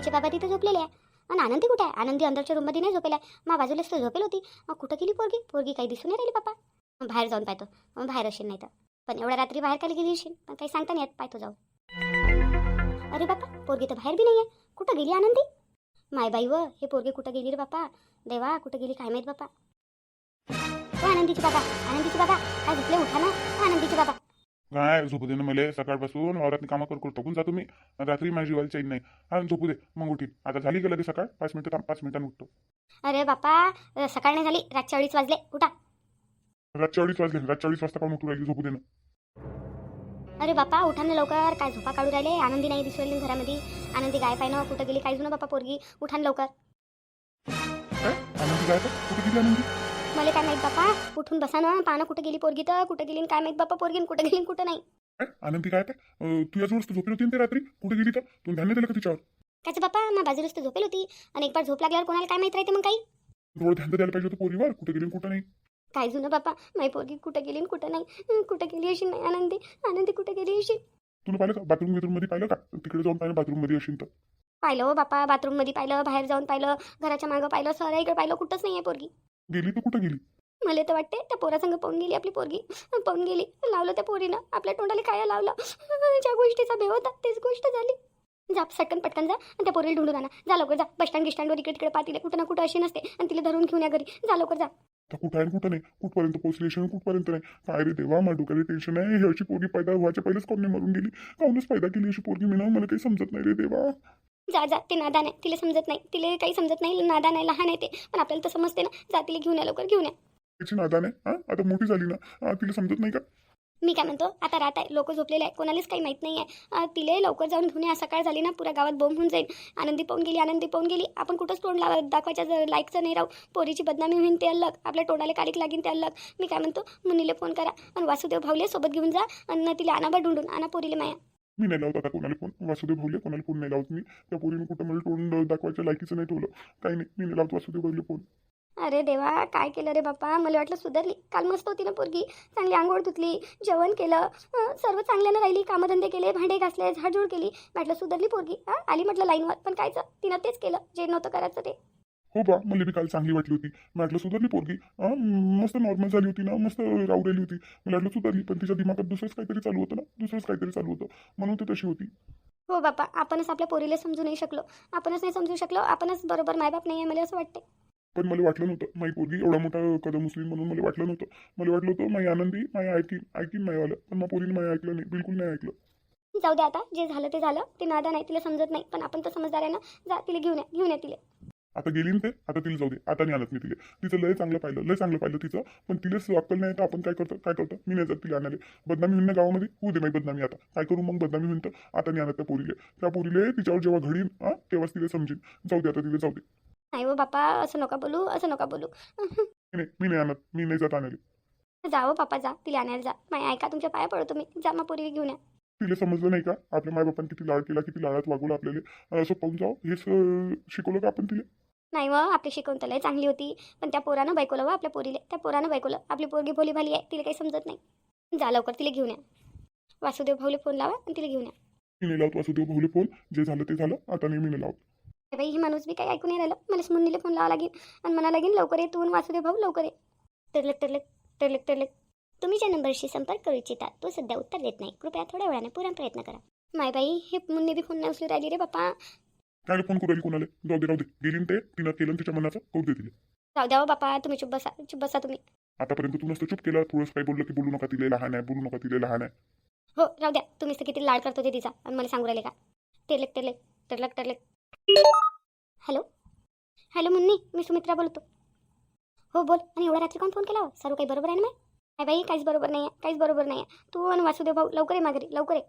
आनंदीचे बाबा तिथे झोपलेले आहे. आणि आनंदी कुठे आहे? आनंदी अंदरच्या रूममध्ये नाही झोपेला मा बाजूलाच तर झोपेल होती. मग कुठं गेली पोरगी? पोरगी काही दिसून नाही राहिली बापा मग बाहेर जाऊन पाहतो. मग बाहेर असेल नाही तर. पण एवढ्या रात्री बाहेर काल गेली असेल. पण काही सांगता नाही येत. पाहतो जाऊ अरे बापा पोरगी तर बाहेर बी नाही आहे कुठं गेली आनंदी? माय बाई व हे पोरगी कुठं गेली रे बापा देवा कुठं गेली काय माहीत बापा आनंदीची बाबा आनंदीची बाबा काय झोपले? उठा ना. काय झोपू दे ना मला सकाळपासून वावरातली कामं कर करतो कोण जातो मी रात्री माझी जीवाला चैन नाही. हा झोपू दे. मग उठीन आता झाली का लगेच सकाळ? पाच मिनिटं थांब पाच मिनिटांनी उठतो. अरे बापा सकाळ नाही झाली. रातच्या अडीच वाजले. उठा. रातच्या अडीच वाजले. रातच्या अडीच वाजता काऊन उठू राहिली. झोपू दे ना. अरे बापा उठा ना लवकर. काय झोपा काढू राहिले? आनंदी नाही दिसू राहिली घरामध्ये. आनंदी गाय पाय ना? कुठं गेली? काय जुनं बापा पोरगी? उठा ना लवकर. काय आनंदी तर कुठे गेली आनंदी? मला काय माहीत बापा? उठून बसा ना पाहा ना कुठं गेली पोरगी तर? कुठं गेली न काय माहीत बापा पोरगी न कुठं गेली न कुठं नाही? काय? आनंदी काय तर तू याच वस्तू झोपली होती ना ते रात्री? कुठे गेली तर? तू ध्यान नाही दिलं का तिच्यावर? त्याचं बापा मग बाजूलाच तर झोपेल होती. आणि एक बार झोप लागल्यावर कोणाला काय माहीत राहते मग काही? थोडं ध्यान तर द्यायला पाहिजे होतं पोरीवर कुठे गेली कुठं नाही. काय जुनं बापा? माई पोरगी कुठं गेली न कुठं नाही? अं, कुठं गेली अशी नाही आनंदी? आनंदी कुठं गेली अशी? तुला पाहिलं का? बाथरूम बिथरूममध्ये पाहिलं का? तिकडे जाऊन पाहिलं बाथरूममध्ये असेल तर. पाहिलं हो बापा बाथरूममध्ये पाहिलं बाहेर जाऊन पाहिलं घराच्या मागं पाहिलं सर इकडे पाहिलं कुठंच नाही आहे पोरगी. गेली तर कुठं गेली? मला तर वाटते त्या पोरासंग पाहून गेली आपली पोरगी. पाहून गेली. लावलं त्या पोरीनं. आपल्या तोंडाला काय लावलं. ज्या गोष्टीचा भेव होता तीच गोष्ट झाली. जा सटकन पटकन जा. आणि त्या पोरीला ढूंढून आणा. जा लवकर जा. बस स्टँड गिस्टँडवर इकडे तिकडे पाहतील कुठं ना कुठं अशी नसते. आणि तिला धरून घेऊन या घरी. जा लवकर जा. तर कुठं आहे आणि कुठं नाही? कुठपर्यंत पोहोचली आणि कुठपर्यंत नाही? काय रे देवा माझ्या डोक्याला टेन्शन आहे. ही अशी पोरगी पैदा व्हायच्या पहिलेच कोण मरून गेली? काहूनच पैदा केली अशी पोरगी मी ना? मला काही समजत नाही रे देवा. जा जा ते नादान आहे. तिला समजत नाही. तिला काही समजत नाही नादान आहे लहान आहे ते. पण आपल्याला तर समजते ना. जा तिला घेऊन या लवकर घेऊन या. तिची नादान आहे हा? आता मोठी झाली ना. हा, तिला समजत नाही का? मी काय म्हणतो आता राहत आहे. लोक झोपलेले आहे कोणालाच काही माहीत नाही आहे. तिले लवकर जाऊन धुणे आज सकाळ झाली ना. पुऱ्या गावात बोंब होऊन जाईल. आनंदी पाहून गेली आनंदी पाहून गेली. आपण कुठंच तोंड लावा दाखवायच्या जर लायकचं नाही राहू. पोरीची बदनामी होईन ते अलग. आपल्या तोंडाला कालिक लागीन ते अलग. मी काय म्हणतो मुनीले फोन करा. आणि वासुदेव भाऊले सोबत घेऊन जा. आणि तिला आणा बा ढूंढून. आणा पोरीले माया. मी नाही लावत आता कोणाला फोन वासुदेव भाऊले कोणाला फोन नाही लावत मी. त्या पोरीनं कुठं मला तोंड दाखवायच्या लायकीचं नाही ठेवलं. काही नाही मी नाही लावत वासुदेव भाऊले फोन अरे देवा काय केलं रे बाप्पा? मला वाटलं सुधारली. काल मस्त होती ना पोरगी. चांगली आंघोळ धुतली जेवण केलं. सर्व चांगल्यानं राहिली कामधंदे केले भांडे घासले झाडझूड केली. म्हटलं सुधारली पोरगी. हां आली म्हटलं लाईनवर. पण कायचं? तिनं तेच केलं. जे नव्हतं करायचं ते. हो बा मला बी काल चांगली वाटली होती. मी वाटलं सुधारली पोरगी. हा, मस्त नॉर्मल झाली होती ना मस्त राहिली होती. मला वाटलं सुधारली पण तिच्या दिमागात दुसरंच काहीतरी चालू होतं ना दुसरंच काहीतरी चालू होतं. म्हणून ती तशी होती. हो बापा आपणच आपल्या पोरीला समजू नाही शकलो. आपणच नाही समजू शकलो आपणच बरोबर मायबाप नाही आहे मला असं वाटते पण मला वाटलं नव्हतं माई पोरगी एवढा मोठा कदम उचलीन म्हणून मला वाटलं नव्हतं. मला वाटलं होतं माई आनंदी माई ऐकीन ऐकीन माईवालं पण मग पोरीने माई ऐकलं नाही बिलकुल नाही ऐकलं. जाऊ दे आता जे झालं ते झालं ते नादा नाही तिला समजत नाही. पण आपण तर समजदार आहे ना जा तिला घेऊन या घेऊन या तिला. आता गेली ना ते आता तिला जाऊ दे आता नाही आणत मी तिला. तिचं लय चांगलं पाहिलं लय चांगलं पाहिलं तिचं. पण तिलाच अक्कल नाही तर आपण काय करतो काय करतो? मी नाही जात तिला आणायला. बदनामी होईन ना गावामध्ये? होऊ दे माही बदनामी आता. काय करू मग? बदनामी होईन तर. आता नाही आणत त्या पोरीले. त्या पोरीले तिच्यावर जेव्हा घडीन हा तेव्हाच तिला समजेन. जाऊ दे आता तिला जाऊ दे. नाही हो बापा असं नका बोलू असं नका बोलू. मी नाही मी नाही आणत. मी नाही जात आणायला. जाओ पापा जा. तिला आणायला जा. माय ऐका तुमच्या पाया पडतो मी. जा मग पोरीला घेऊन या. तिला समजलं नाही का? आपल्या मायबापांनी किती लाड केला किती लाडात वागवलं आपल्याला. असं पाहून जाऊ हेच अं, शिकवलं का आपण तिला? नाही व आपली शिकवण तर लय चांगली होती. पण त्या पोरानं बायकोलं व आपल्या पोरीले त्या पोरानं बायकोलं आपली पोरगी भोली भाली आहे तिला काही समजत नाही. जा लवकर तिला घेऊन या. वासुदेव भाऊले फोन लावा आणि तिला घेऊन या. मी नाही लावत वासुदेव भाऊले फोन जे झालं ते झालं आता नाही मी नाही लावत. अरे बाई ही माणूस बी काही ऐकून नाही राहिलं. मला मुन्नीला फोन लावा लागेल आणि म्हणा लागेल लवकर ये तू आणि वासुदेव भाऊ लवकर ये. टरलक टरलक टरलक टरलक तुम्ही ज्या नंबरशी संपर्क करू इच्छिता तो सध्या उत्तर देत नाही. कृपया थोड्या वेळाने पुरा प्रयत्न करा. माय बाई हे मुन्नी बी फोन नाही उचलू राहिली रे बाप्पा. काय फोन करू कोणाला? जाऊ दे राहू दे. गेली ना ते? तिनं केलं तिच्या मनाचं? करू दे तिला. जाऊ द्या हो बापा तुम्ही चुप बसा चुप बसा तुम्ही. आतापर्यंत तू नसतं चुप केलं. थोडंसं काही बोललं की बोलू नका तिला लहान आहे बोलू नका तिला लहान आहे. हो राहू द्या. तुम्हीच तर किती लाड करतो ते तिचा. आणि मला सांगू राहिले का? टेलक टेलक टरलक टरलक हॅलो? हॅलो मुन्नी मी सुमित्रा बोलतो. हो बोल. आणि एवढ्या रात्री कोण फोन केला हो? सर्व काही बरोबर आहे ना माय? काय बाई काहीच बरोबर नाही आहे काहीच बरोबर नाही आहे तू आणि वासुदेव भाऊ लवकर आहे माघारी लवकर आहे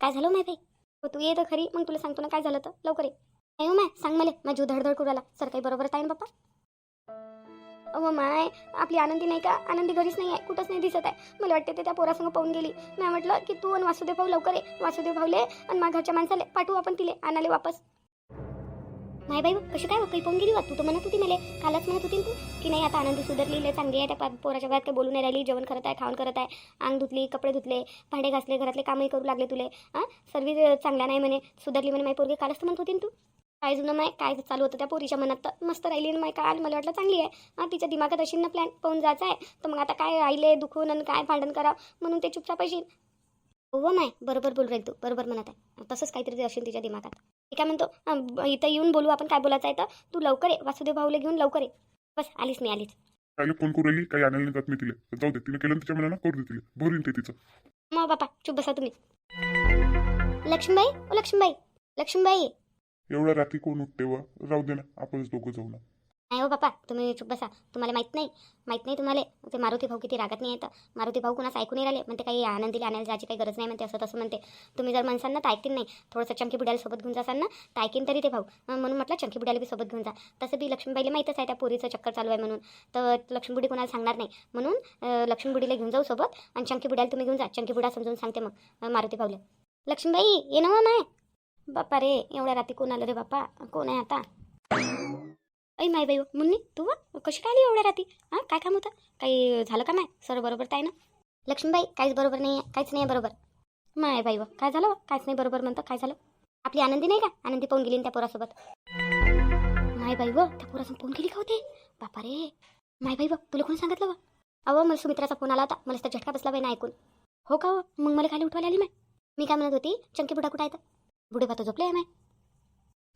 काय झालं हो माय बाई? हो तू ये तर खरी मग तुला सांगतो ना काय झालं तर. लवकर आहे नाही हो माय सांग मला माझी धडधड करू आला सर काही बरोबर आहे ना पप्पा? अहो माय आपली आनंदी नाही का? आनंदी घरीच नाही आहे कुठंच नाही दिसत आहे. मला वाटते ते त्या पोरासंग पाहून गेली. मी म्हटलं की तू आणि वासुदेव भाऊ लवकर आहे वासुदेव भाऊले आणि माझ्या घरच्या माणसाला पाठवू आपण तिले आणाले वापस. नाही बाई कशी काय काही पाहून गेली तू तर म्हणत होती मला कालच म्हणत होती तू की नाही आता आनंदी सुधारली लय चांगली आहे त्या पोराच्या घरात काही बोलून नाही राहिली जेवण करत आहे खाऊन करत आहे अंग धुतली कपडे धुतले भांडे घासले घरातले कामही करू लागले तुले हां सर्व चांगल्या नाही म्हणे सुधारली म्हणे माय पोरगी कालच तर म्हणत होती तू. काय जुनं माय काय चालू होतं त्या पोरीच्या मनात? तर मस्त राहिली ना माय काल मला वाटलं चांगली आहे हां तिच्या दिमागात अशी ना प्लॅन पाहून जायचं आहे तर मग आता काय राहिले दुखून आणि काय भांडण करावं म्हणून ते चुपचाप येशील हो, हो माय बरोबर बोल राहील तू बरोबर म्हणत आहे तसंच काहीतरी असेल तिच्या दिमागात. मी काय म्हणतो इथं येऊन बोलू आपण काय बोलायचं आहे तर तू लवकर ये वासुदेव भाऊला घेऊन लवकर ये. बस आलीच मी आलीच कायले फोन करू राहिली काही आणायला नाही जात मी तिला. जाऊ दे तिने केलं तिच्या मनानं करू दे तिला. भरून ते तिचं. मग बापा चुप बसा तुम्ही. लक्ष्मीबाई ओ लक्ष्मीबाई लक्ष्मीबाई. एवढ्या रात्री कोण उठते व? राहू दे ना आपणच दोघं जाऊ ना. नाही हो बापा तुम्ही चुप बसा. तुम्हाला माहीत नाही माहीत नाही तुम्हाला. ते मारुती भाऊ किती रागात नाही येतं. मारुती भाऊ कुणास ऐकून नाही राहिले. म्हणते काही आनंदीला आणायला जायची काही गरज नाही. म्हणते असं तसं म्हणते. तुम्ही जर म्हणसान ना तर ऐकतील नाही. थोडंसं चंकी बुड्याला सोबत घेऊन जासाल ना तर ऐकीन तरी ते भाऊ. म्हणून म्हटलं चंकी बुड्याला बी सोबत घेऊन जा. तसं बी लक्ष्मीबाईला माहीतच आहे त्या पोरीचं चक्कर चालू आहे म्हणून. तर लक्ष्मीबुडी कोणाला सांगणार नाही. म्हणून लक्ष्मीबुडीला घेऊन जाऊ सोबत आणि चंकी बुड्याला तुम्ही घेऊन जा. चंकी बुडा समजून सांगते मग मारुती भाऊला. लक्ष्मीबाई ये ना हो माय. बाप्पा रे एवढ्या रात्री कोण आलं रे बाप्पा कोण आहे आता? ऐ माय बाई मुन्नी तू कशी काय आली एवढ्या रात्री? हां काय काम होतं? काही झालं का माय? सर बरोबर तर आहे ना? लक्ष्मीबाई काहीच बरोबर नाही आहे काहीच नाही आहे बरोबर. माय बाई व काय झालं काहीच नाही बरोबर म्हणतं काय झालं? आपली आनंदी नाही का? आनंदी पाहून गेली ना त्या पोरासोबत? माय बाई व त्या पोरासोबत पाहून गेली का होते? बापा रे! माय बाई व तुला कोण सांगितलं व? अहो मला सुमित्राचा फोन आला होता. मला तर झटका बसला बाई ना ऐकून. हो का हो मग मला खाली उठवायला आली माय. मी काय म्हणत होती? चंकी बुडा कुठं आहे तर? बुडे तो झोपले आहे माय.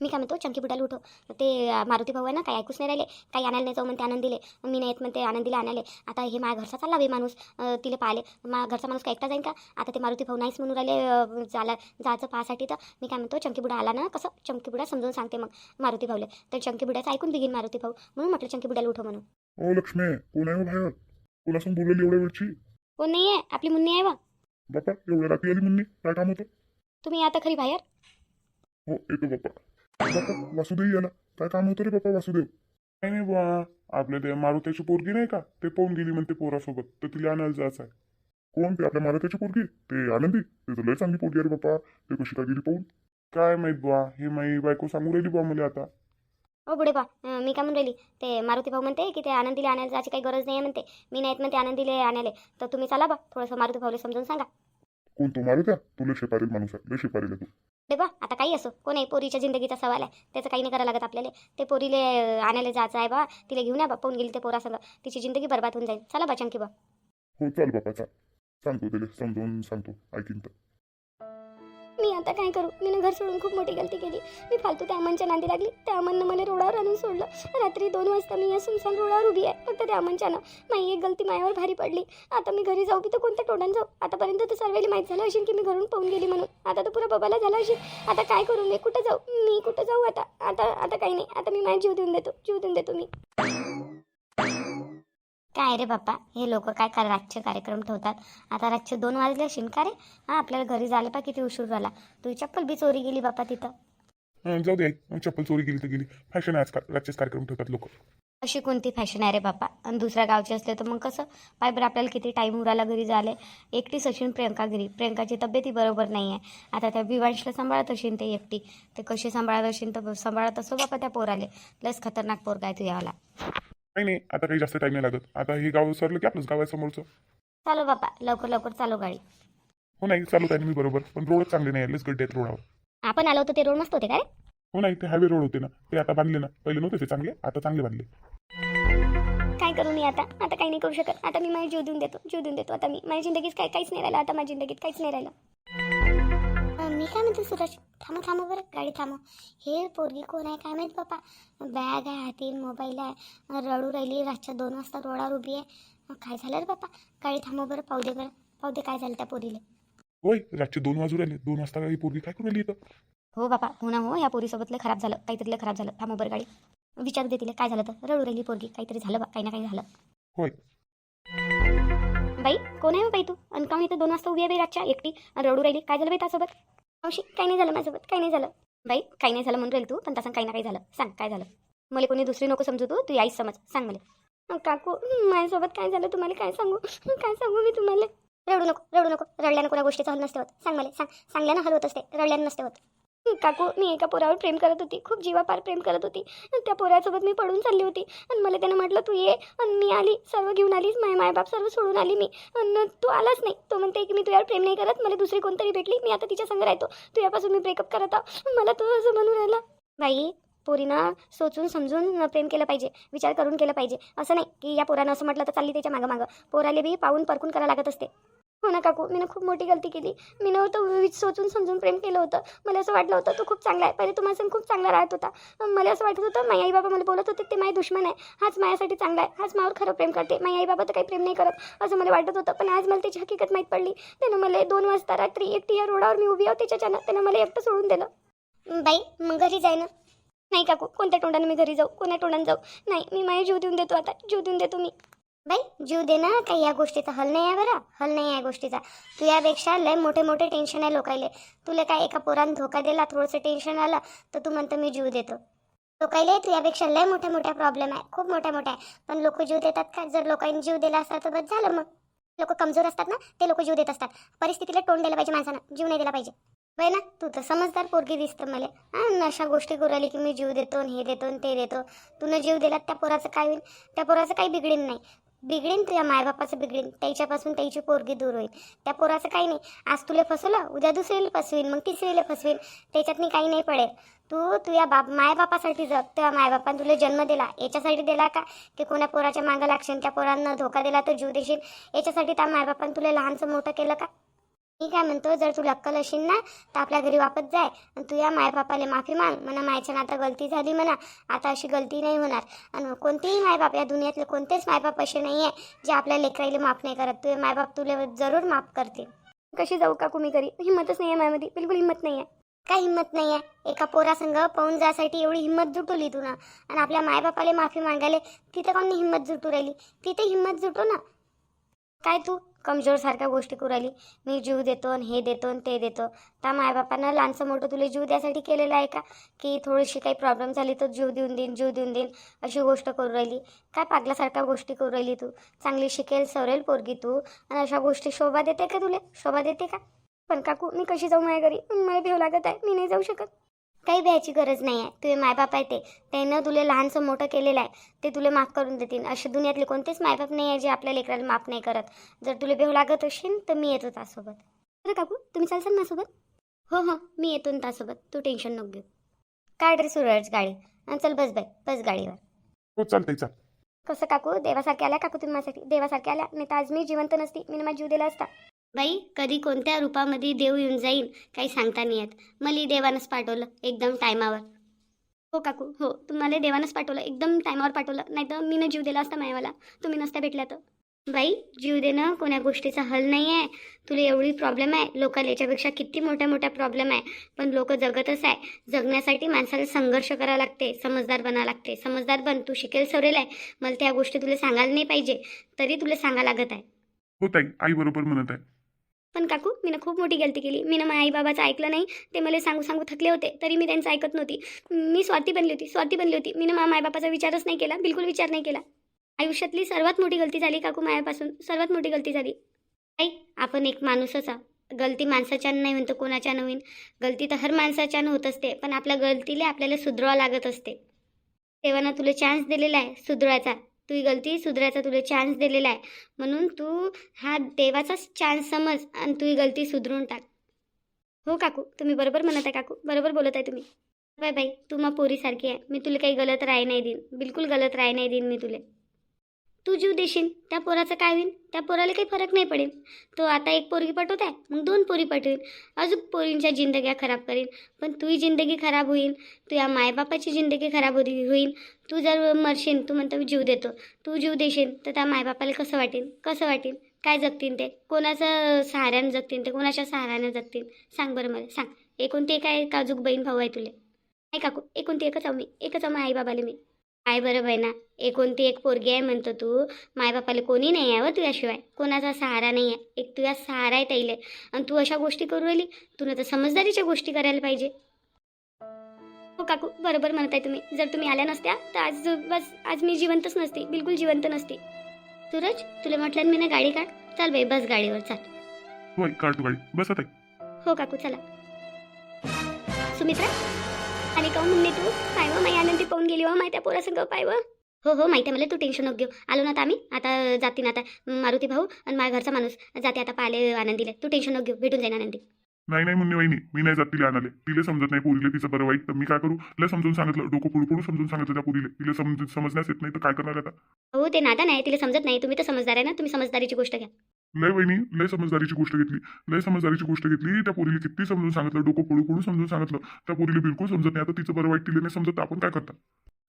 मी काय म्हणतो चंकी बुडाला उठव. ते मारुती भाऊ आहे ना काही ऐकूच नाही राहिले. काही आणायला नाही जाऊ म्हणते आनंदीले. मी नाही येत म्हणते आनंदीला आणायले. आता हे माझ्या घरचा चालला बे माणूस. तिला पाहिले. मा घरचा माणूस काय एकटा जाईन का? आता ते मारुती भाऊ नाहीच म्हणून राहिले जाला जायचं पाहासाठी तर. मी काय म्हणतो चंकी बुडा आला ना कसं? चंकी बुडा समजून सांगते मग मारुती भाऊले. तर चंकी बुड्याचं ऐकून बिगीन मारुती भाऊ. म्हणून म्हटलं चंकी बुड्याला उठव म्हणून. ओ लक्ष्मी कोण आहे हो बाहेर? कोणासून बोललेली एवढ्या वेळची? कोण नाही आहे आपली मुन्नी आहे वा बापा एवढ्या रात्री आली म्हणणे काय काम होतं? तुम्ही आता खरी बाहेर? हो येतो बाप्पा. बाप्पा वासुदेव याला काय काम होतं रे बाप्पा वासुदेव? काही नाही बा आपल्या ते मारुत्याची पोरगी नाही का? ते पाहून गेली म्हणते पोरासोबत. तर तिला आणायला जायचं आहे. कोण? ते आपल्या मारुत्याची पोरगी? ते आनंदी? ते तर लय चांगली पोरगी आहे रे बाप्पा ते कशी काय गेली पाहून? काय माहीत बा हे माई बायको सांगू राहिली बा मला आता. हो बुडे बा मी काय म्हणून राहिली? ते मारुती भाऊ म्हणते की ते आनंदीला आणायला जायची काही गरज नाही आहे म्हणते. मी नाही येत म्हणते आनंदीले आणायला. तर तुम्ही चला बा थोडंसं मारुती भाऊला समजून सांगा. कोण तो मारुत्या? तू लय शेपारील माणूस आहे. लय शेपारील आहे तू. दे बा आता काही असो. कोण पोरीच्या जिंदगीचा सवाल आहे. त्याचं काही नाही करायला लागत आपल्याला. ते पोरीले आणायला जायचं आहे बा. तिला घेऊन या बा. पाहून गेली ते पोरासंग. तिची जिंदगी बरबाद होऊन जाईल. चला बा चंकी बा. हो चाल बापा चाल. सांगतो तिला. समजावून सांगतो. ऐकिन तर. आता काय करू? मी घर सोडून खूप मोठी गलती केली. मी फालतू त्या अमनच्या नांदी लागली. त्या अमननं मला रोडावर आणून सोडलं. रात्री दोन वाजता मी या सुनसान रोडावर उभी आहे. फक्त त्या अमनच्यानं माझी एक गलती मायावर भारी पडली. आता मी घरी जाऊ की तर कोणत्या टोडान जाऊ? आतापर्यंत तर सर्वेला माहीत झालं असेल की मी घरून पाहून गेली म्हणून. आता तर पुरा बाबाला झालं असेल. आता काय करू मी? कुठं जाऊ? मी कुठं जाऊ आता? आता आता काही नाही. आता मी माझा जीव देऊन देतो. जीव देऊन देतो मी. काय रे बाप्पा? हे लोक काय कर रातचे कार्यक्रम ठेवतात? आता रातचे दोन वाजले असेल का रे? हां आपल्याला घरी झालं पा किती उशीर झाला. तुझी चप्पल बी चोरी गेली बाप्पा तिथं. जाऊ दे आई चप्पल चोरी गेली तर गेली. फॅशन आहे आजकाल रातचेच कार्यक्रम ठेवतात लोक. अशी कोणती फॅशन आहे रे बाप्पा? आणि दुसऱ्या गावचे असले तर मग कसं? पाय बरं आपल्याला किती टाईम उराला घरी झाले एकटीच असेल प्रियंका घरी. प्रियंकाची तब्येती बरोबर नाही आहे. आता त्या विवांशला सांभाळत असेल ते एकटी. ते कशी सांभाळत असेल तर सांभाळत असो बापा त्या पोराले. लस खतरनाक पोरगा आहे तुझ्यावाला नाही नाही आता काही जास्त टाइम नाही लागत. आता हे गाव सरलं की आपलंच गाव आहे समोरचं. चालो बापा लवकर लवकर चालो गाडी. हो नाही चालू आहे मी बरोबर पण रोडच चांगले नाही आलेच गड्डे आहेत रोडावर. आपण आलो होतो ते रोड मस्त होते काय हो नाही ते हायवे रोड होते ना ते आता बांधले ना. पहिले नव्हते ते चांगले आता चांगले बांधले. काय करू मी आता? आता काही नाही करू शकत. आता मी माझी जीव देऊन देतो जीव देऊन देतो. आता मी माझ्या जिंदगीत काय काहीच नाही राहिलं. आता माझ्या जिंदगीत काहीच नाही राहिलं. मी काय म्हणते सुरज? थांबा थांबा बरं गाडी थांबव हे पोरगी कोण आहे? काय माहीत बापा? बॅग आहे हाती मोबाईल आहे. रडू राहिली रातच्या दोन वाजता रोडावर उभी आहे. काय झालं रे बापा? गाडी थांबव बरं पाहू दे बरं. पाहू दे काय झालं त्या पोरीला. होय रातचे दोन वाजू राहिले. दोन वाजता ही पोरगी काय करून इथं? हो बापा हो ना हो. या पोरीसोबत लय खराब झालं. काहीतरी लय खराब झालं. थांबव बरं गाडी. विचारू दे तिला काय झालं तर. रडू राहिली पोरगी. काहीतरी झालं बा काही ना काही झालं. होय. बाई कोण आहे हो बाई तू? आणि काऊन इथं दोन वाजता उभी आहे बाई रातच्या? एकटी. आणि रडू राहिली. काय झालं बाई त्यासोबत मावशी काही नाही झालं माझ्यासोबत काही नाही झालं. बाई काही नाही झालं म्हणून राहील तू पण तसं काही ना काही झालं. सांग काय झालं? मला कोणी दुसरी नको समजू तू तू आईच समज. सांग मला. काकू माझ्यासोबत काय झालं तुम्हाला? काय सांगू? काय सांगू मी तुम्हाला? रडू नको रडू नको. रडल्यानं कोणा गोष्टीचा हल नसते होत. सांग मला सांग. सांगल्यानं हल होत असते रडल्यानं नसते होत. काकू मी एका पोरावर प्रेम करत होती. खूप जीवापार प्रेम करत होती. त्या पोरासोबत मी पडून चालली होती. आणि मला त्यानं म्हटलं तू ये. आणि मी आली. सर्व घेऊन आलीस माय मायबाप सर्व सोडून आली मी. आणि तू आलाच नाही. तो म्हणते की मी तुझ्यावर प्रेम नाही करत. मला दुसरी कोणतरी भेटली. मी आता तिच्या संग राहतो. तुझ्यापासून मी ब्रेकअप करत आहो. मला तो असं म्हणून राहिला बाई पोरीनं सोचून समजून प्रेम केलं पाहिजे. विचार करून केलं पाहिजे. असं नाही की या पोरानं असं म्हटलं तर चालली त्याच्या मागं मागं. पोराले बी पाहून परकून करायला लागत असते. हो ना काकू मी खूप मोठी गलती केली. मी तो वि- सोचून समजून प्रेम केलं होतं. मला असं वाटलं होतं तो खूप चांगला आहे. पहिले तुम्हाला संग खूप चांगला राहत होता. मला असं वाटत होतं माझे आई बाबा मला बोलत होते ते माझे दुश्मन आहे. हाच माझ्यासाठी चांगला आहे. हाच माझ्यावर खरं प्रेम करते. माझे आई बाबा तर काही प्रेम नाही करत. असं मला वाटत होतं. पण आज मला त्याची हकीकत माहीत पडली. त्यानं मला दोन वाजता रात्री एकटी या रोडावर मी उभी आहो त्याच्यानं त्यानं मला एकटं सोडून दिलं. बाई मग घरी जाय ना. नाही काकू कोणत्या तोंडाने मी घरी जाऊ? कोण्या तोंडाने जाऊ? नाही मी माझ्या जीव देऊन देतो आता. जीव देऊन देतो मी. बाई जीव दे ना काही या गोष्टीचा हल नाही आहे बरं. हल नाही आहे या गोष्टीचा. तू यापेक्षा लय मोठे मोठे टेन्शन आहे लोकायले. तुला काय एका पोरानं धोका दिला थोडंसं टेन्शन आलं तर तू म्हणतो मी जीव देतो. लोकायले तू यापेक्षा लय मोठ्या मोठ्या प्रॉब्लेम आहे. खूप मोठ्या मोठ्या आहे. पण लोक जीव देतात का? जर लोकांनी जीव दिला असता तर बस झालं मग. लोक कमजोर असतात ना ते लोक जीव देत असतात. परिस्थितीला तोंड दिलं पाहिजे माणसानं. जीव नाही दिला पाहिजे. बाई ना? तू तर समजदार पोरगी दिसतं मला. हां अशा गोष्टी करू राहिली की मी जीव देतो हे देतो आणि ते देतो. तुनं जीव दिला त्या पोराचं काय होईल त्या पोराचं काही बिघडेन नाही. बिघडेन तुझ्या मायबापाचं बिघडेन त्याच्यापासून त्याची पोरगी दूर होईल. त्या पोराचं काही नाही. आज तुला फसवलं उद्या दुसरीला फसवीन मग तिसरीला फसवीन. त्याच्यातनी काही नाही पडेल. तू तुझ्या बाप मायबापासाठी जग. तुझ्या मायबापान तुला जन्म दिला. याच्यासाठी दिला का? की कोणा पोराच्या मागं लागशील त्या पोरांना धोका दिला तर जीव देशील? याच्यासाठी त्या मायबापान तुला लहानचं मोठं केलं का? मी काय म्हणतो जर तुला अक्कल असेल ना तर आपल्या घरी वापस जाय आणि तू या मायबापाला माफी माग. म्हणा मायच्या आता गलती झाली म्हणा आता अशी गलती नाही होणार. आणि कोणतेही मायबाप या दुनियातले कोणतेच मायबाप असे नाही आहे जे आपल्या लेकराईला माफ नाही करत. तुझे मायबाप तुला जरूर माफ करते कशी जाऊ काकू मी घरी? हिंमतच नाही आहे मायमध्ये. बिलकुल हिंमत नाही आहे. काय हिंमत नाही आहे? एका पोरासंग पाहून जायसाठी एवढी हिंमत जुटवली तू ना. आणि आपल्या मायबापाला माफी मागायला तिथं कोणी हिंमत जुटू राहिली? तिथे हिंमत जुटू ना. काय तू? कमजोर सारख्या गोष्टी करू राहिली. मी जीव देतो आणि हे देतो आणि ते देतो. त्या मायबापानं लहानसं मोठं तुला जीव द्यासाठी केलेलं आहे का? की थोडीशी काही प्रॉब्लेम झाली तर जीव देऊन देईन जीव देऊन देईन अशी गोष्ट करू राहिली. काय पागल्यासारख्या गोष्टी करू राहिली तू? चांगली शिकेल सवरेल पोरगी तू. आणि अशा गोष्टी शोभा देते का तुला? शोभा देते का? पण काकू मी कशी जाऊ माझ्या घरी? मला भेव लागत आहे. मी नाही जाऊ शकत. काही भ्यायची गरज नाही आहे. तुझे मायबाप आहे ते. त्यानं तुला लहानसं मोठं केलेलं आहे. ते तुला माफ करून देतील. असे दुनियातले कोणतेच मायबाप नाही आहे जे आपल्या लेकराला माफ नाही करत. जर तुला भेव लागत असेल तर मी येतो त्यासोबत. बरं काकू तुम्ही चालसाल माझ्यासोबत? हो हो मी येतो ना त्यासोबत. तू टेन्शन नको घेऊ. काय ड्रेस सुरळच गाडी? चल बस बाई बस गाडीवर. हो चालतंय चाल. कसं काकू? देवासारखे आल्या काकू तुम्ही माझ्यासाठी? देवासारखे आल्या? नाही तर आज मी जिवंत नसती. मी माझा जीव दिला असता. बाई कधी कोणत्या रूपामध्ये देव येऊन जाईल काही सांगता नाही येत. मला देवानंच पाठवलं एकदम टायमावर. हो काकू हो. तुम्हाला देवानंच पाठवलं एकदम टायमावर पाठवलं. नाही तर मी जीव दिला असता मायावाला. तुम्ही नसता भेटल्या तर. बाई जीव देणं कोण्या गोष्टीचा हल नाही आहे. तुला एवढी प्रॉब्लेम आहे. लोकांना याच्यापेक्षा किती मोठ्या मोठ्या प्रॉब्लेम आहे. पण लोक जगतच आहे. जगण्यासाठी माणसाला संघर्ष करावा लागते. समजदार बनावं लागते. समजदार बन. तू शिकेल सवरेल आहे. मला त्या गोष्टी तुला सांगायला नाही पाहिजे. तरी तुला सांगा लागत आहे. हो ताई आई बरोबर म्हणत आहे. पण काकू मी ना खूप मोठी गलती केली. मी ना माझ्या आईबाबाचं ऐकलं नाही. ते मला सांगू सांगू थकले होते. तरी मी त्यांचं ऐकत नव्हती. मी स्वार्थी बनली होती. स्वार्थी बनली होती. मी ना माझ्या बाबाचा विचारच नाही केला. बिलकुल विचार नाही केला. आयुष्यातली सर्वात मोठी गलती झाली काकू मायापासून. सर्वात मोठी गलती झाली. आई आपण एक माणूसच आहोत. गलती माणसाच्यानं नाही म्हणतो कोणाच्या नवीन. गलती तर हर माणसाच्यानं होत असते. पण आपल्या गलतीला आपल्याला सुधरावं लागत असते. तेव्हा ना तुला चान्स दिलेला आहे सुधरायचा. तुझी गलती सुधरायचा तुला चान्स दिलेला आहे. म्हणून तू हा देवाचाच चान्स समज आणि तुझी गलती सुधरून टाक. हो काकू तुम्ही बरोबर म्हणत आहे काकू. बरोबर बोलत आहे तुम्ही. बाय बाय तू मग पोरीसारखी आहे. मी तुला काही गलत राय नाही देईन. बिलकुल गलत राय नाही देईन मी तुला. तू जीव देशील. त्या पोराचं काय होईल? त्या पोराला काही फरक नाही पडेल. तो आता एक पोरगी पाठवत आहे मग दोन पोरी पटवेल. अजून पोरींच्या जिंदग्या खराब करेल. पण तुझी जिंदगी खराब होईल. तुझ्या मायबापाची जिंदगी खराब होईल. तू जर मरशील तू म्हणतो जीव देतो. तू जीव देशील तर त्या मायबापाला कसं वाटेल? कसं वाटेल? काय जगतील ते? कोणाचं सहाऱ्यानं जगतील ते? कोणाच्या सहाऱ्यानं जगतील? सांग बरं मला. सांग. एकूण एक आहे काजूक बहीण भाऊ आहे तुले? नाही काकू एकूण ते एकच आहो मी एकच आहो आई बाबाला मी. काय बरं बाई ना? एकोणती एक पोरगी आहे म्हणतो तू. मायबापाला कोणी नाही आहे व तुझ्याशिवाय. कोणाचा सहारा नाही आहे. एक तुझ्या सहारा आहे त्याईले आणि तू अशा गोष्टी करू राहिली? तुला तर समजदारीच्या गोष्टी करायला पाहिजे. हो काकू बरोबर म्हणताय तुम्ही. जर तुम्ही आल्या नसत्या तर आज बस आज मी जिवंतच नसते. बिलकुल जिवंत नसते. सूरज तुला म्हटलं मी ना गाडी काढ. चाल बाई बस गाडीवर चाल. होय काढतो गाडी. हो काकू चला. सुमित्रा? आणि काहून म्हणणे तू? पाय व? माई आनंदी पाहून गेली व माई त्या पोरासंग पाय व? हो हो माहिती आहे मला तू टेन्शन नको घेऊ. आलो ना आता आम्ही. आता जातीन आता मारुती भाऊ आणि माझ्या घरचा माणूस. जाते आता पाहिले आनंदीला. तू टेन्शन नको घेऊ. भेटून जाईन आनंदी. नाही नाही मुन्नी वहिनी. मी नाही जात तिला आणाले तिला समजत नाही पोरीले तिचं बरं वाईट. तर मी काय करू? लय समजून सांगितलं. डोकं पुढे पुढे समजून सांगितलं त्या पोरीले. तिला समज समजण्यास येत नाही तर काय करणार आता? हो ते नादा नाही. तिला समजत नाही. तुम्ही तर समजदार आहे ना. तुम्ही समजदारीची गोष्ट घ्या. लय वहिनी लय समजदारीची गोष्ट घेतली. लय समजदारीची गोष्ट घेतली. त्या पोरीला किती समजून सांगितलं? डोकं पुढे पुढे समजून सांगितलं. त्या पोरीला बिलकुल समजत नाही. आता तिचं बरं वाईट तिला नाही समजत. आपण काय करता?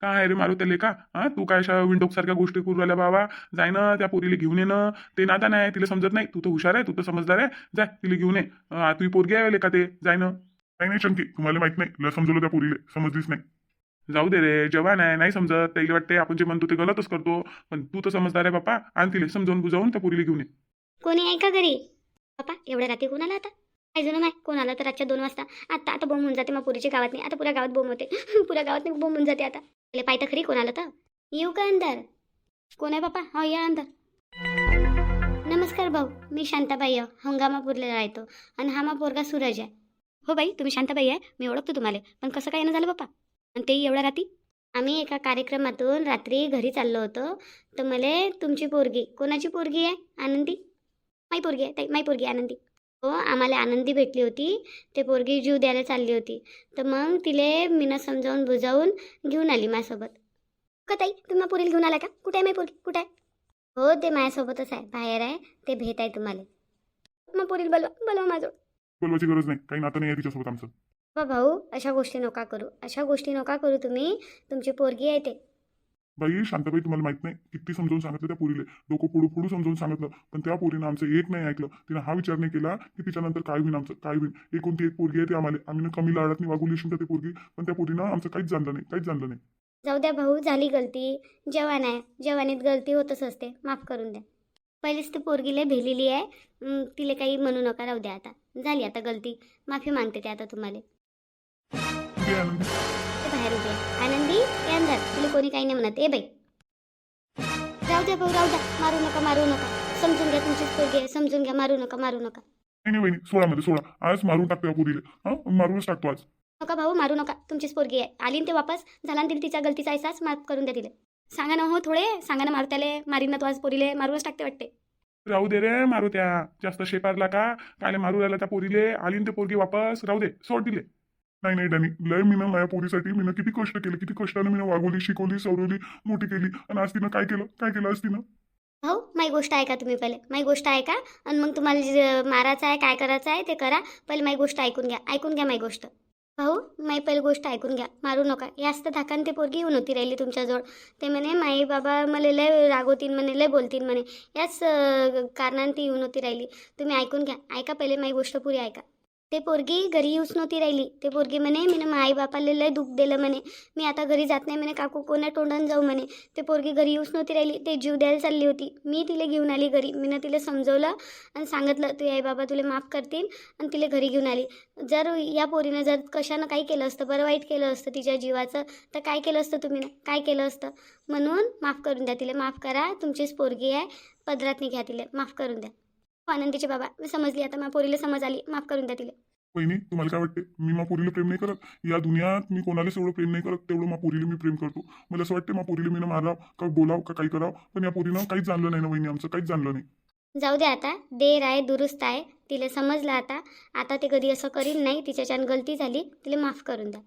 काय रे मारू त्याले का? हा? तू काय अशा विंडोक सारख्या गोष्टी करू राहिल्या बाबा? जाय ना त्या पोरीला घेऊन ये ना. ते नाता नाही तिला समजत नाही. तू तर हुशार आहे तू तर समजदार आहे. जाय तिला घेऊन ये. अं, तू पोरगी आहे का ते? जाय ना. नाही नाही शंकी तुम्हाला माहीत नाही. लय समजवलं त्या पोरीले. समजलीच नाही. जाऊ दे रे. जवान आहे. नाही समजत. त्याला वाटते आपण जे म्हणतो ते गलतच करतो. पण तू तर समजदार आहे बाप्पा. आणि तिला समजावून बुजावून त्या पोरीला घेऊन ये. कोणी आहे का घरी? बापा एवढ्या रात्री कोणाला आता? काय जुनं नाही कोणाला तर रातच्या दोन वाजता? आता आता बोंब होऊन जाते मग पुरीच्या गावात नाही आता पुऱ्या गावात बोंब होते. पुऱ्या गावात नाही बोंब होऊन जाते आता. पहिले पाहिजे खरी कोणाला तर? येऊ का अंदर? कोण आहे बापा हो या अंदर. नमस्कार भाऊ मी शांताबाई आहे. हंगामापूरला राहतो आणि हा मा पोरगा सूरज आहे. हो बाई तुम्ही शांताबाई आहे? मी ओळखतो तुम्हाला. पण कसं काय येणं झालं बापा आणि तेही एवढ्या राती आम्ही एका कार्यक्रमातून रात्री घरी चाललो होतो. तर मला तुमची पोरगी कोणाची पोरगी आहे? आनंदी? माई पोरगी आहे ताई माई पोरगी आनंदी. हो आम्हाला आनंदी भेटली होती. ते पोरगी जीव द्यायला चालली होती. तर मग तिले मीनं समजावून बुजावून घेऊन आली माझ्यासोबत. का ताई तुम्ही पोरीला घेऊन आला का? कुठे आहे माई पोरगी? कुठे आहे? हो ते माझ्यासोबतच आहे. बाहेर आहे. ते भेट आहे तुम्हाला. मग पोरीला बोलवा बोलवा माझं. बोलवायची गरज नाही. काही नातं नाही आहे तिच्यासोबत आमचं. बा भाऊ अशा गोष्टी नका करू. अशा गोष्टी नका करू तुम्ही. तुमची पोरगी आहे ते. बाई शांताबाई तुम्हाला माहीत नाही किती समजावून सांगितलं त्या पोरीले. डोकं पुढे पुढे समजावून सांगितलं. पण त्या पोरीनं आमचं एक नाही ऐकलं. तिनं हा विचार नाही केला की तिच्यानंतर काय होईल आमचं काय होईल. एक कोणती एक पोरगी आहे ती आम्हाला. आम्ही कमी लाडात असेल तर ती पोरगी. पण त्या पोरीनं आमचं काहीच जाणलं नाही काहीच जाणलं नाही. जाऊ द्या भाऊ झाली गलती. जवान आहे. जवानीत गलती होतच असते. माफ करून द्या. पहिलीच ती पोरगीले भेलेली आहे. तिले काही म्हणू नका राहू द्या आता. झाली आता गलती. माफी मागते ते आता तुम्हाला. ते बाहेर उभे. आनंदी ये अंदर तुला कोणी काही नाही म्हणत. ए बाई. राहू द्या भाऊ राहू द्या. मारू नका मारू नका. समजून घ्या तुमचीच पोरगी आहे. समजून घ्या. मारू नका मारू नका. नाही नाही वहिनी सोळामध्ये सोळा आज मारून टाकतो या पोरीले हा? मारूनच टाकतो आज. नका भाऊ मारू नका. तुमचीच पोरगी आहे. आली न ते वापस. झाला न तिला तिचा गलतीचा अहसास माफ करून द्या तिले. सांगा ना हो थोडे. सांगा ना मारू त्याले मारीन ना तो आज पोरीले. मारूनच टाकते वाटते. राहू दे रे मारू त्या. जास्त शेपारला का? कायले मारू राहिला त्या पोरीले. आली न ते पोरगी वापस. राहू दे. सोड दिले नाही नाही डॅनी. लय मीनं माझ्या पोरीसाठी मीनं किती कष्ट केले किती कष्टाने मीनं वागवली शिकवली सवरवली मोठी केली. आणि आज तिनं काय केलं? काय केलं आज तिनं? हो, भाऊ माही गोष्ट ऐका तुम्ही पहिले. माही गोष्ट ऐका आणि मग तुम्हाला जे मारायचं आहे काय करायचं आहे ते करा. पहिले माही गोष्ट ऐकून घ्या. ऐकून घ्या माही गोष्ट. भाऊ माही पहिले गोष्ट ऐकून घ्या. मारू नका. यास्त धाकान ते पोरगी येऊन होती राहिली तुमच्याजवळ. ते म्हणे माई बाबा मला लय रागवतीन म्हणे लय बोलतीन म्हणे. याच कारणाने ती येऊन होती राहिली. तुम्ही ऐकून घ्या. ऐका पहिले माई गोष्ट पुरी ऐका. ते पोरगी घरी येऊच नव्हती राहिली. ते पोरगी म्हणे मी आई बापाला लय दुःख दिलं म्हणे. मी आता घरी जात नाही म्हणे काकू कोणा तोंडाने जाऊ म्हणे. ते पोरगी घरी येऊच नव्हती राहिली. ते जीव द्यायला चालली होती. मी तिला घेऊन आली घरी. मीनं तिला समजवलं आणि सांगितलं तू आई बाबा तुला माफ करतील आणि तिला घरी घेऊन आली. जर या पोरीनं जर कशानं काही केलं असतं बरं वाईट केलं असतं तिच्या जीवाचं तर काय केलं असतं तुम्ही? ना काय केलं असतं? म्हणून माफ करून द्या तिला. माफ करा. तुमचीच पोरगी आहे. पदरात घ्या तिला. माफ करून द्या. आनंदीचे बाबा मी समजली आता माझ्या पोरीला समज आली माफ करून द्या तिला. वहिनी तुम्हाला काय वाटते मी मा पोरीला प्रेम नाही करत. या दुनियात मी कोणालाच एवढं प्रेम नाही करत तेवढं मा पोरीला मी प्रेम करतो. मला असं वाटतं मा पोरीला मी माराव का बोलाव का काही करावं पण या पोरीनं काहीच जाणलं नाही ना वहिनी आमचं काहीच जाणलं नाही. जाऊ दे आता देर आहे दुरुस्त आहे तिला समजलं आता. आता ते कधी असं करीन नाही तिच्याच्यान गलती झाली तिला माफ करून द्या.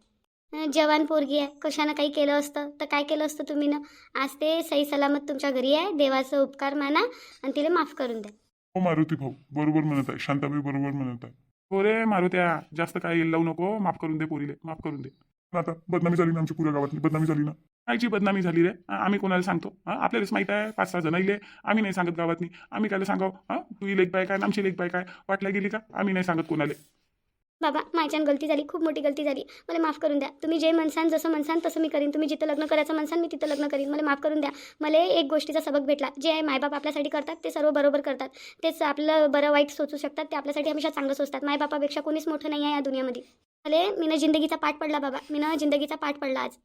अं, जवान पोरगी आहे कशानं काही केलं असतं? तर काय केलं असतं तुम्ही ना आज ते सही सलामत तुमच्या घरी आहे देवाचं उपकार माना आणि तिला माफ करून द्या. हो मारुती भाऊ. बरोबर म्हणत आहे. शांताबाई बरोबर म्हणत आहे. हो रे मारुत्या. जास्त काही लावू नको. माफ करून दे पोरीले. माफ करून दे. पण आता बदनामी झाली ना आमच्या पुऱ्या गावातली? बदनामी झाली ना? आईची बदनामी झाली रे. आम्ही कोणाला सांगतो? हा आपल्यालाच माहीत आहे. पाच सहा जण इले आम्ही नाही सांगत गावातनी आम्ही कायला सांगाव? हा तू लेख बाय काय? आणि आमची लेख बाय काय? वाटल्या गेली का? आम्ही नाही सांगत कोणाला. बाबा माझ्यान गलती झाली खूप मोठी गलती झाली. मला माफ करून द्या. तुम्ही जे म्हणसान जसं म्हणसान तसं मी करीन. तुम्ही जिथं लग्न करायचं म्हणसान मी तिथं लग्न करीन. मला माफ करून द्या. मला एक गोष्टीचा सबक भेटला. जे आहे मायबाप आपल्यासाठी करतात ते सर्व बरोबर करतात. तेच आपलं बरं वाईट सोचू शकतात. ते आपल्यासाठी हमेशा चांगलं सोचतात. मायबापापेक्षा कोणीच मोठं नाही आहे या दुनियामध्ये. मला मीनं जिंदगीचा पाठ पडला बाबा. मीनं जिंदगीचा पाठ पडला आज.